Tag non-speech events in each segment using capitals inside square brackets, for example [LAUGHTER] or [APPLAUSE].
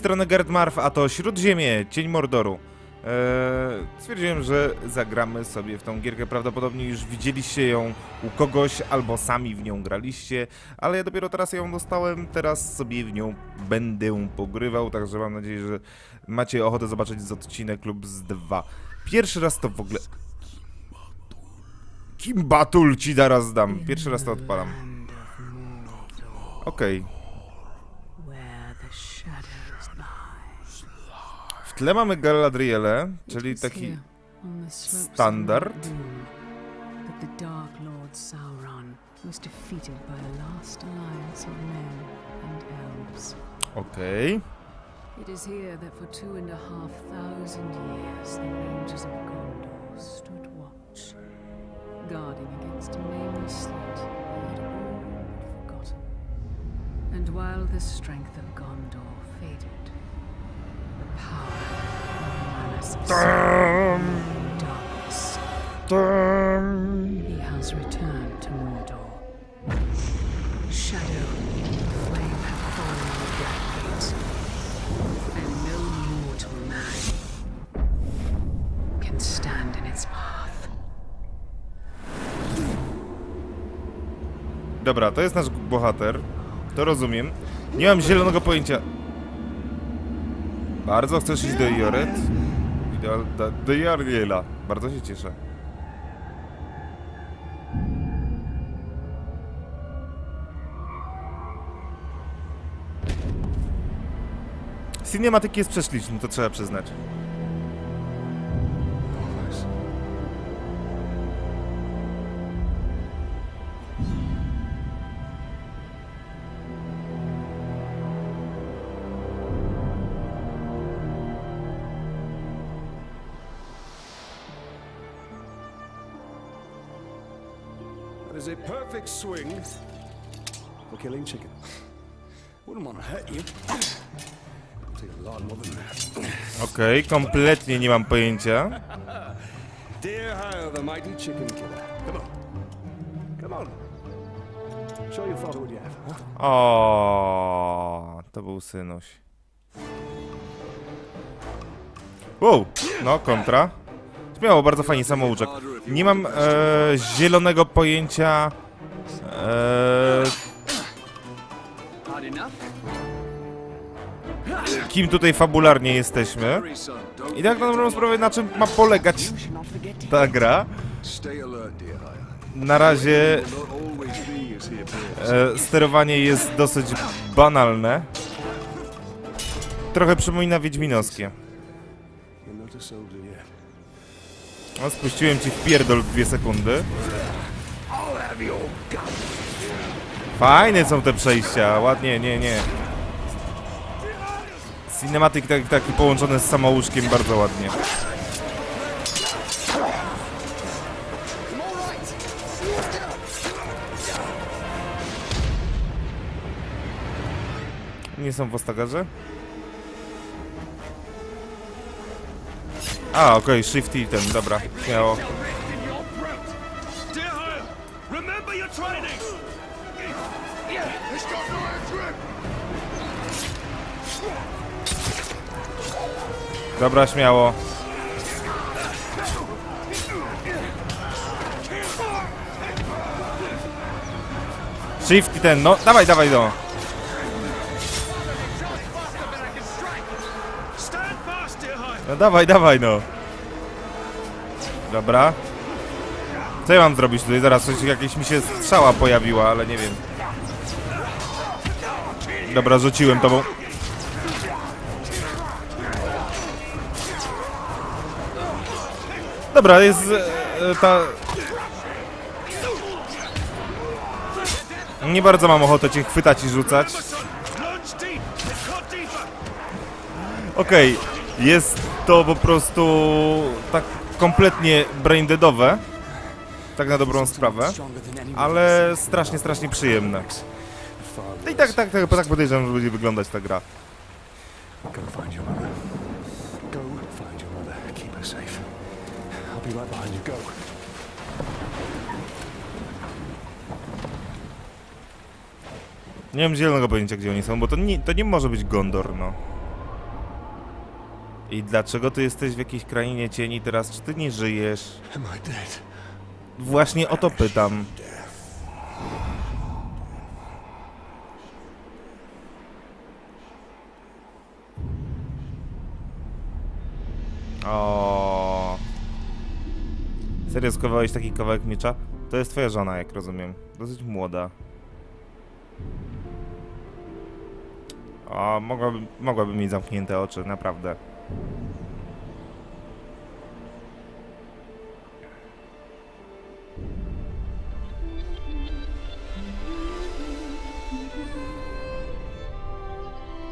strony Gerd Marf, a to Śródziemie, Cień Mordoru. Eee, stwierdziłem, że zagramy sobie w tą gierkę. Prawdopodobnie już widzieliście ją u kogoś, albo sami w nią graliście, ale ja dopiero teraz ją dostałem, teraz sobie w nią będę pogrywał, także mam nadzieję, że macie ochotę zobaczyć z odcinek lub z dwa. Pierwszy raz to w ogóle... Kimbatul ci zaraz dam. Pierwszy raz to odpalam. Okej. where the shadows lie. W tle mamy Galadrielę, czyli It's taki here, on the slopes of standard. Mount Doom, that the Dark Lord Sauron was defeated by last alliance of men and elves. Okej. It is here that for two and a half thousand years the Rangers of Gondor stood watch, guarding against a nameless threat they had all forgotten. And while the strength of Gondor faded, its path. Dobra, to jest nasz bohater. To rozumiem. Nie mam zielonego pojęcia. Bardzo chcesz iść do Joret? Do, do, do Jarliela. Bardzo się cieszę. Cinematyk jest prześliczny, to trzeba przyznać. Swing for killing chicken. Wouldn't want to hurt you. Take a lot more than that. Okej, kompletnie nie mam pojęcia. Dear the mighty chicken killer. Come on. Come on. Show your father what you have, huh? O, to był synuś. Wow, no kontra. Śmiało, bardzo fajnie samouczek. Nie mam e, zielonego pojęcia. E, kim tutaj fabularnie jesteśmy. I tak na dobrą sprawę, na czym ma polegać ta gra. Na razie. E, sterowanie jest dosyć banalne. Trochę przypomina Wiedźminowskie. No, spuściłem ci w pierdol w dwie sekundy. Fajne są te przejścia, ładnie, nie, nie. Cinematyk tak, taki połączony z samouczkiem bardzo ładnie. Nie są w Ostagarze? A, okej, shift i ten, dobra, śmiało. Dobra, śmiało. Shift ten, no, dawaj, dawaj, no. No dawaj, dawaj, no. Dobra. Co ja mam zrobić tutaj? Zaraz coś, jakieś mi się strzała pojawiła, ale nie wiem. Dobra, rzuciłem tobą. Dobra, jest e, ta... Nie bardzo mam ochotę cię chwytać i rzucać. Okej, jest to po prostu tak kompletnie braindeadowe. Tak na dobrą sprawę. Ale strasznie, strasznie przyjemne. I tak, tak, tak, tak podejrzewam, że będzie wyglądać ta gra. I'll be right behind you. Go. Nie mam zielonego pojęcia, gdzie oni są, bo to nie, to nie może być Gondor, no. I dlaczego ty jesteś w jakiejś krainie cieni teraz? Czy ty nie żyjesz? Am I dead? Właśnie o to pytam. O. Serio skowałeś taki kawałek miecza? To jest twoja żona, jak rozumiem. Dosyć młoda. O, mogłaby, mogłaby mieć zamknięte oczy, naprawdę.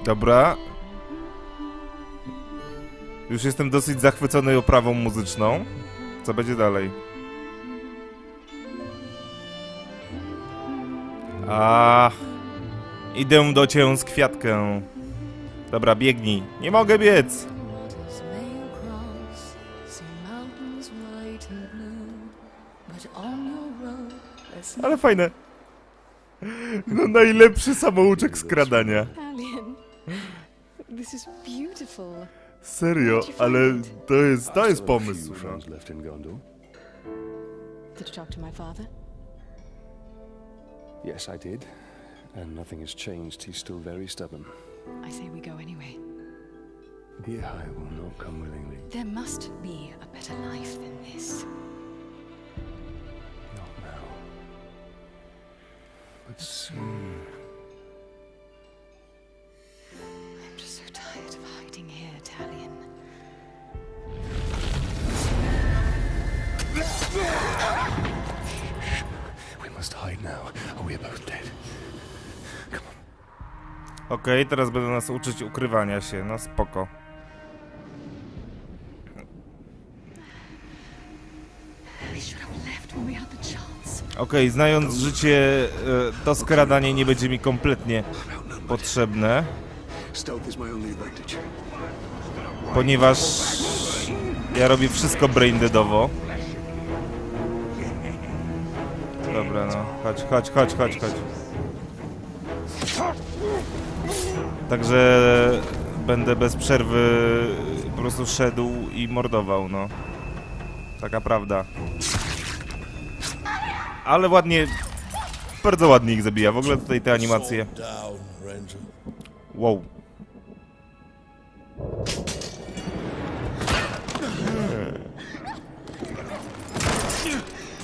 Dobra. Już jestem dosyć zachwycony oprawą muzyczną. Co będzie dalej? Ach. Idę do cię z kwiatkę. Dobra, biegnij. Nie mogę biec. Ale fajne. No najlepszy samouczek skradania. This is beautiful. Serio, ale to jest, to jest still pomysł. few No. friends left in Gondor. Did you talk to my father? Yes, I did. And nothing has changed. He's still very stubborn. I say we go anyway. Dear, I will not come willingly. There must be a better life than this. Not now. But soon. Now, or we are both dead. Come on. Okej, teraz będą nas uczyć ukrywania się. No spoko. We should have left when we had the chance. Okej, znając życie, e, to skradanie nie będzie mi kompletnie potrzebne, Stealth is my only advantage. ponieważ ja robię wszystko braindeadowo. Dobra, no, chodź, chodź, chodź, chodź, chodź. Także będę bez przerwy po prostu szedł i mordował, no. Taka prawda. Ale ładnie, bardzo ładnie ich zabija. W ogóle tutaj te animacje. Wow.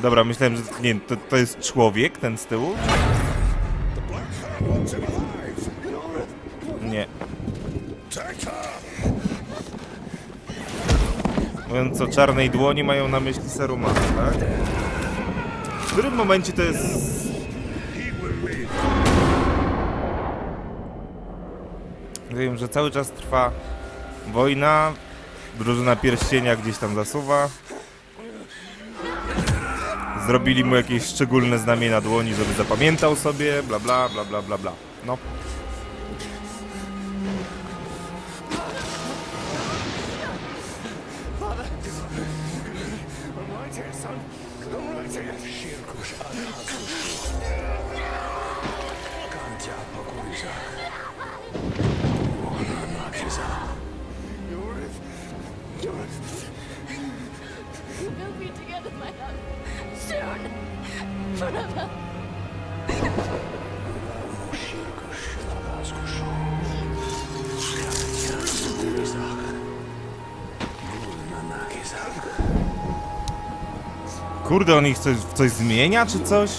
Dobra, myślałem, że nie, to, to jest człowiek, ten z tyłu? Nie. Mówiąc o czarnej dłoni, mają na myśli Sarumana, tak? W którym momencie to jest... Wiem, że cały czas trwa wojna, drużyna pierścienia gdzieś tam zasuwa. Zrobili mu jakieś szczególne znamie na dłoni, żeby zapamiętał sobie, bla bla bla bla bla bla. No. We'll Kurde, on ich coś, coś zmienia, czy coś?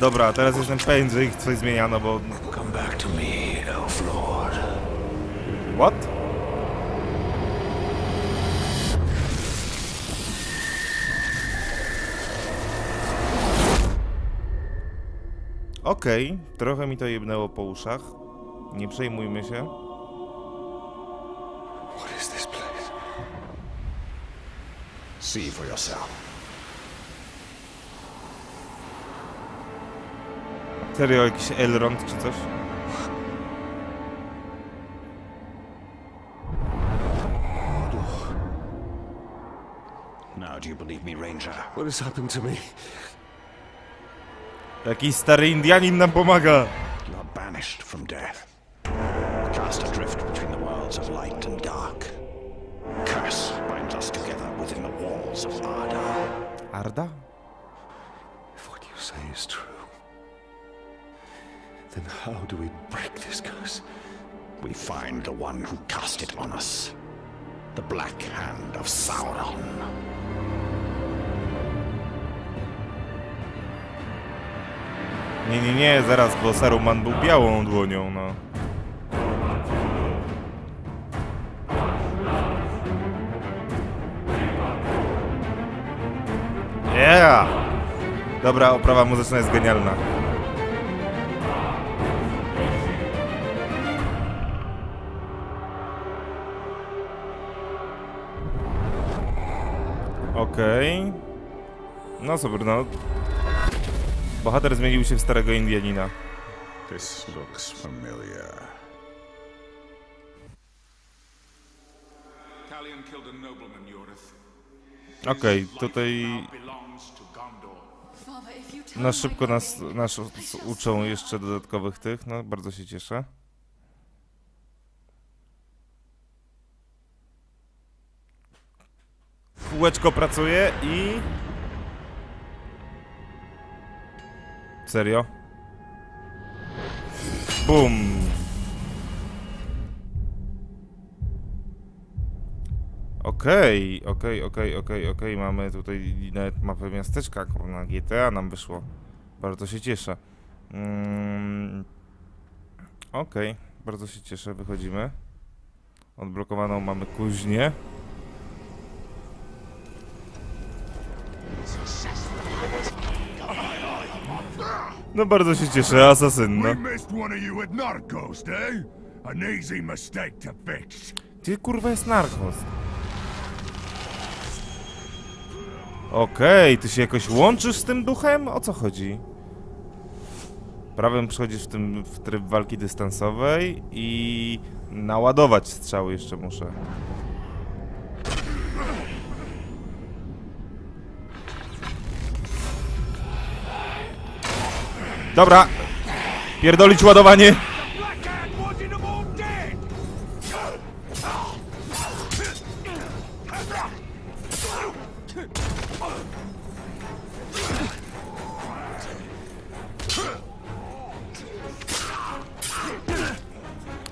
Dobra, teraz jestem pewien, że ich coś zmieniano, bo... Come back to me. What? Okej, trochę mi to jebnęło po uszach. Nie przejmujmy się. What is this place? See for yourself. Serio, jakiś Elrond czy coś? Me, Ranger? What has happened to me? Jakiś stary Indianin nam pomaga. You are banished from death. Cast adrift between the worlds of light and dark. Curse binds us together within the walls of Arda. Arda? If what you say is true, then how do we break this curse? We find the one who cast it on us. The Black Hand of Sauron. Nie, nie, nie, zaraz, bo Saruman był białą dłonią, no. Yeah! Dobra, oprawa muzyczna jest genialna. Okej. No super, no. Bohater zmienił się w starego Indianina. This looks familiar. Okej, tutaj you tell na szybko nas, nas uczą jeszcze dodatkowych tych, no bardzo się cieszę. Kółeczko pracuje i... Serio? Bum! Okej, okej, okej, okej, okej, mamy tutaj nawet mapę miasteczka, kurna, GTA nam wyszło. Bardzo się cieszę. Mm, okej, bardzo się cieszę, wychodzimy. Odblokowaną mamy kuźnię. No bardzo się cieszę, asasyn, no. Narcos, eh? Gdzie kurwa jest narkos? Okej, ty się jakoś łączysz z tym duchem? O co chodzi? Prawym przechodzisz w tym w tryb walki dystansowej i naładować strzały jeszcze muszę. Dobra. Pierdolić ładowanie.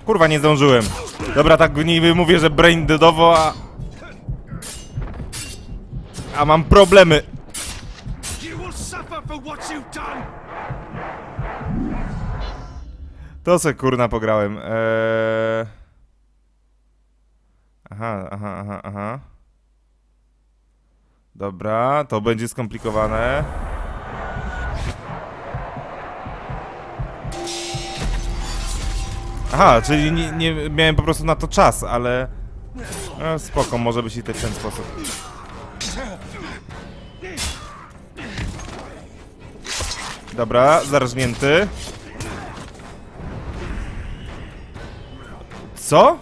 Kurwa, nie zdążyłem. Dobra, tak niby mówię, że brain deadowo, a... A mam problemy. To se kurna pograłem. Eee... Aha, aha, aha, aha. Dobra, to będzie skomplikowane. Aha, czyli nie, nie miałem po prostu na to czas, ale... No, spoko, może być i te- w ten sposób. Dobra, zarżnięty. Co?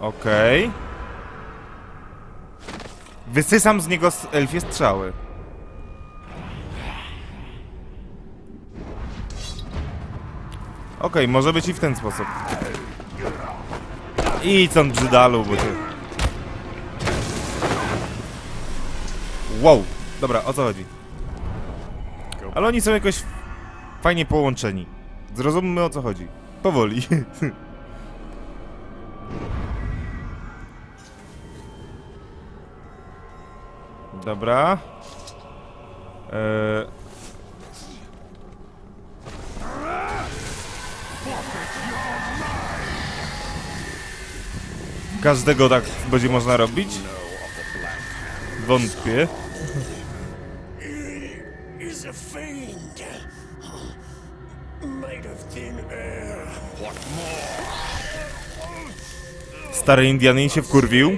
Okej. Wysysam z niego elfie strzały. Okej, może być i w ten sposób. I co brzydalu, bo ty... Wow, dobra, o co chodzi? Ale oni są jakoś fajnie połączeni. Zrozummy o co chodzi. Powoli. [LAUGHS] Dobra. Eee... Każdego tak będzie można robić? Wątpię. Stary Indianin się wkurwił.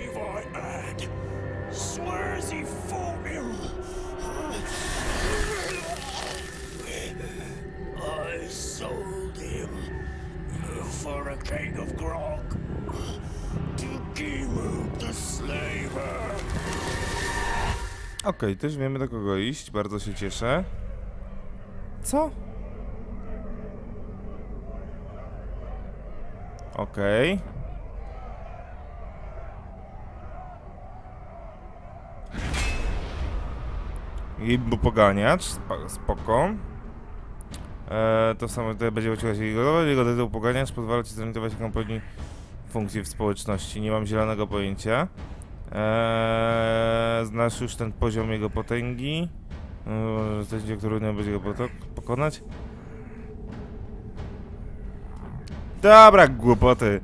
Okej, okay, też wiemy do kogo iść, bardzo się cieszę. Co? Okej. Okay. Bo poganiacz, spoko. E, to samo tutaj będzie uciekać jego Jego tytuł poganiacz pozwala ci zorientować jaką pełni funkcję w społeczności. Nie mam zielonego pojęcia. Eee, znasz już ten poziom jego potęgi. Eee, Zdjęcie, który nie będzie go pokonać. Dobra, głupoty.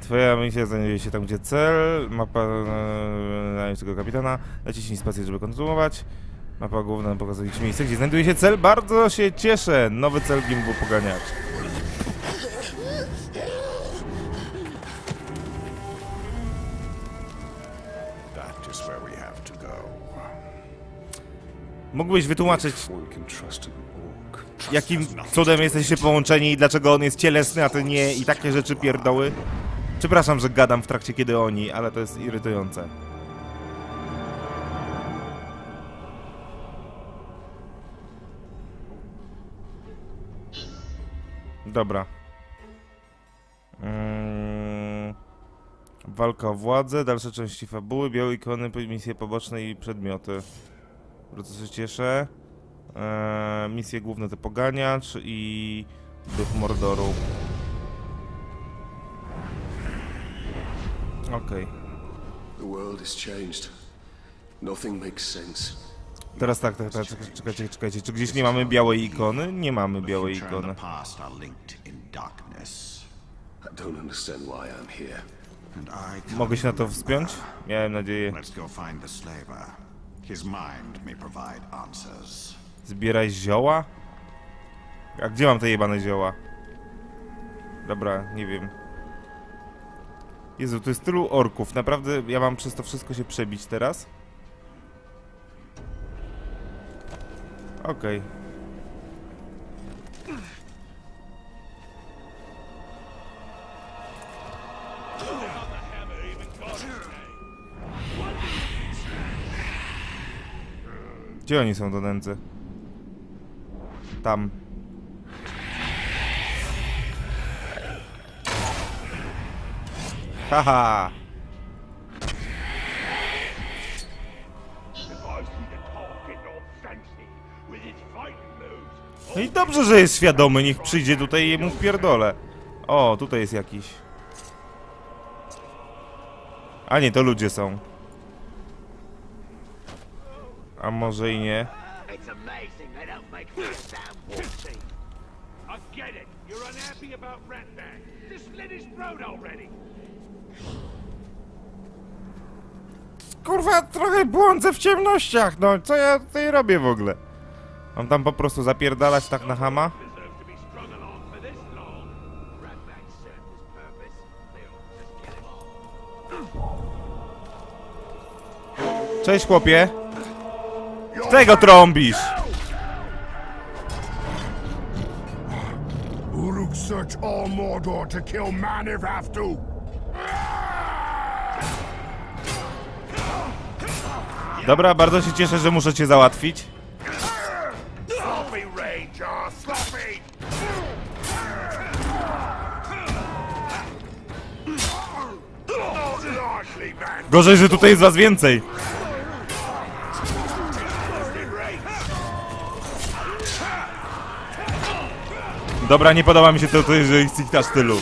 Twoja misja znajduje się tam, gdzie cel. Mapa e, tego kapitana. Naciśnij spację, żeby kontynuować. Mapa główna pokazuje ci miejsce, gdzie znajduje się cel. Bardzo się cieszę. Nowy cel Gimbu Poganiacz. Mógłbyś wytłumaczyć, jakim cudem jesteście połączeni i dlaczego on jest cielesny, a ty nie i takie rzeczy pierdoły? Przepraszam, że gadam w trakcie kiedy oni, ale to jest irytujące. Dobra. Mm, walka o władzę, dalsze części fabuły, białe ikony, misje poboczne i przedmioty. Bardzo się cieszę. Eee, misje główne to Poganiacz i Duch Mordoru. Okej. The world is changed. Nothing makes sense. Teraz tak, tak, tak, czekajcie, czekajcie, czekajcie. Czy gdzieś nie mamy białej ikony? Nie mamy białej ikony. Mogę się na to wspiąć? Miałem nadzieję. Zbieraj zioła? A gdzie mam te jebane zioła? Dobra, nie wiem. Jezu, tu jest tylu orków. Naprawdę ja mam przez to wszystko się przebić teraz? Okej. Gdzie oni są do nędzy? Tam. Haha! No i dobrze, że jest świadomy, niech przyjdzie tutaj i jemu wpierdolę. O, tutaj jest jakiś. A nie, to ludzie są. A może i nie. Kurwa, trochę błądzę w ciemnościach, no co ja tutaj robię w ogóle? Mam tam po prostu zapierdalać tak na hama? Cześć chłopie. Czego trąbisz? Uruk search all Mordor to kill man if have to. Dobra, bardzo się cieszę, że muszę cię załatwić. Gorzej, że tutaj jest was więcej. Dobra, nie podoba mi się to, że jest ich stylu.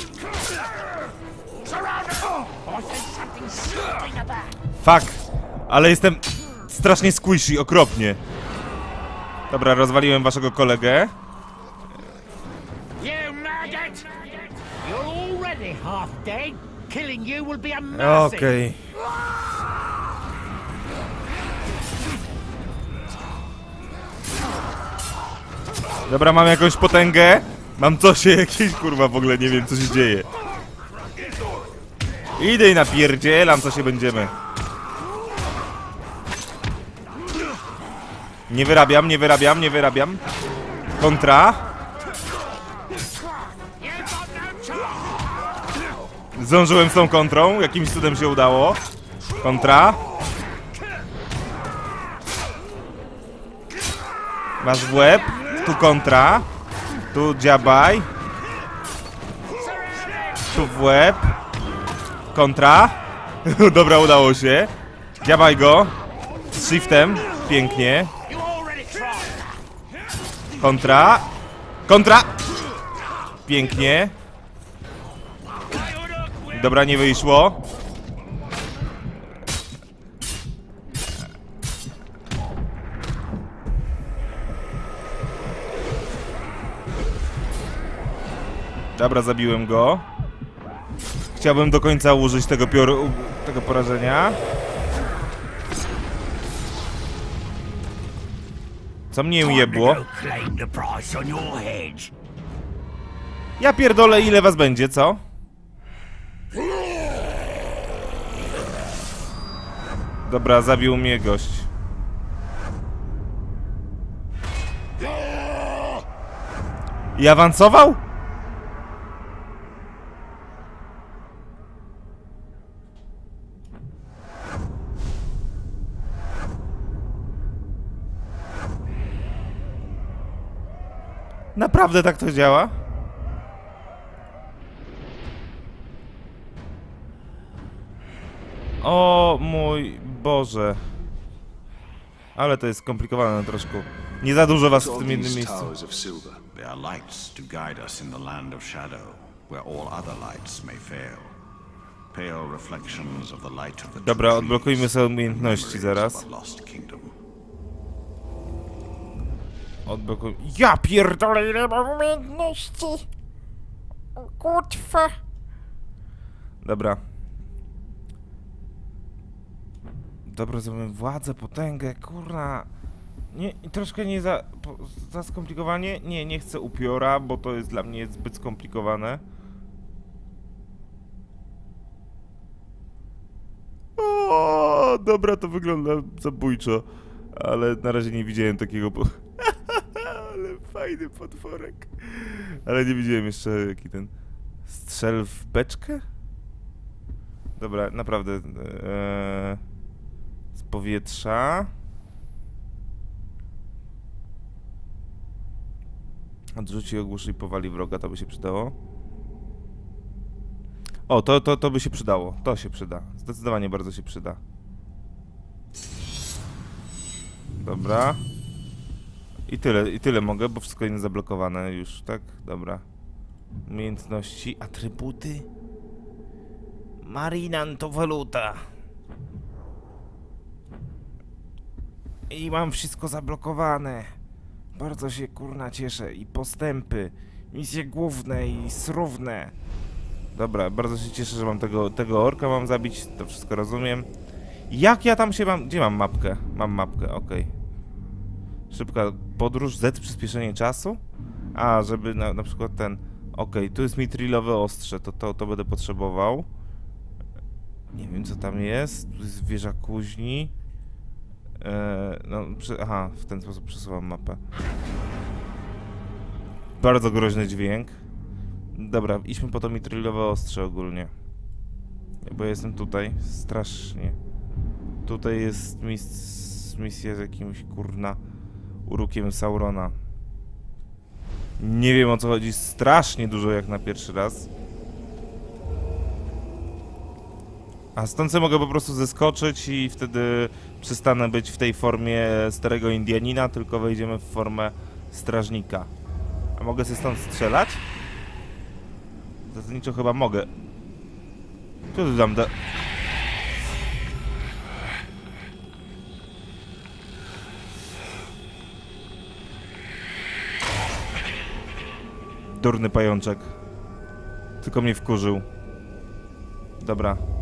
Fuck, ale jestem strasznie squishy, okropnie. Dobra, rozwaliłem waszego kolegę. You maggot! You're already half dead. Killing you will be a mercy. Okej. Dobra, mam jakąś potęgę. Mam coś, jakieś kurwa w ogóle nie wiem co się dzieje. Idę i napierdzielam, co się będziemy. Nie wyrabiam, nie wyrabiam, nie wyrabiam. Kontra. Zdążyłem z tą kontrą, jakimś cudem się udało. Kontra. Masz w łeb. Tu kontra. Tu dziabaj. Tu w łeb. Kontra. [LAUGHS] Dobra, udało się. Dziabaj go. Z shiftem. Pięknie. Kontra. Kontra. Pięknie. Dobra, nie wyszło. Dobra, zabiłem go. Chciałbym do końca użyć tego pioru, tego porażenia. Co mnie jebło? Ja pierdolę, ile was będzie, co? Dobra, zabił mnie gość. I awansował? Naprawdę tak to działa? O mój Boże. Ale to jest skomplikowane troszkę. Nie za dużo was w tym jednym miejscu. towers of silver. They are lights to guide us in the land of shadow, where all other lights may fail. Pale reflections of the light of the Dobra, odblokujmy sobie umiejętności zaraz. Odblokuj... Ja pierdolę, ile mam umiejętności! Kutwa! Dobra. Dobra, zrobimy władzę, potęgę, kurna. Nie, troszkę nie za, za skomplikowanie? Nie, nie chcę upiora, bo to jest dla mnie zbyt skomplikowane. O, dobra, to wygląda zabójczo. Ale na razie nie widziałem takiego. Po... [LAUGHS] Ale fajny potworek. Ale nie widziałem jeszcze jaki ten. Strzel w beczkę? Dobra, naprawdę. Z powietrza. Odrzuci, ogłuszy i powali wroga, to by się przydało. O, to, to, to by się przydało. To się przyda. Zdecydowanie bardzo się przyda. Dobra. I tyle, i tyle mogę, bo wszystko jest zablokowane już, tak? Dobra. Umiejętności, atrybuty. Marinan to waluta. I mam wszystko zablokowane. Bardzo się kurna cieszę. I postępy. Misje główne i srówne. Dobra, bardzo się cieszę, że mam tego, tego orka mam zabić. To wszystko rozumiem. Jak ja tam się mam... Gdzie mam mapkę? Mam mapkę, okej. Szybka podróż, Z przyspieszenie czasu? A, żeby na, na przykład ten... Okej, tu jest mitrilowe ostrze, to, to, to będę potrzebował. Nie wiem co tam jest. Tu jest wieża kuźni. Eee, no, aha, w ten sposób przesuwam mapę. Bardzo groźny dźwięk. Dobra, idźmy po to mitrilowe ostrze ogólnie. Bo jestem tutaj, strasznie. Tutaj jest mis misja z jakimś kurna urukiem Saurona. Nie wiem o co chodzi, strasznie dużo jak na pierwszy raz. A stąd sobie mogę po prostu zeskoczyć i wtedy przestanę być w tej formie starego Indianina, tylko wejdziemy w formę strażnika. A mogę sobie stąd strzelać? Zasadniczo chyba mogę. Co tu dam da... Durny pajączek. Tylko mnie wkurzył. Dobra.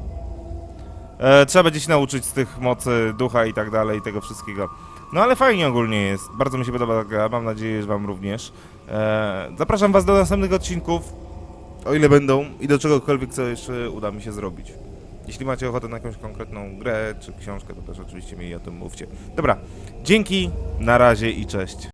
E, trzeba będzie się nauczyć z tych mocy ducha i tak dalej, tego wszystkiego. No ale fajnie ogólnie jest. Bardzo mi się podoba ta gra. Mam nadzieję, że wam również. E, zapraszam was do następnych odcinków. O ile będą i do czegokolwiek, co jeszcze uda mi się zrobić. Jeśli macie ochotę na jakąś konkretną grę czy książkę, to też oczywiście mi o tym mówcie. Dobra, dzięki, na razie i cześć.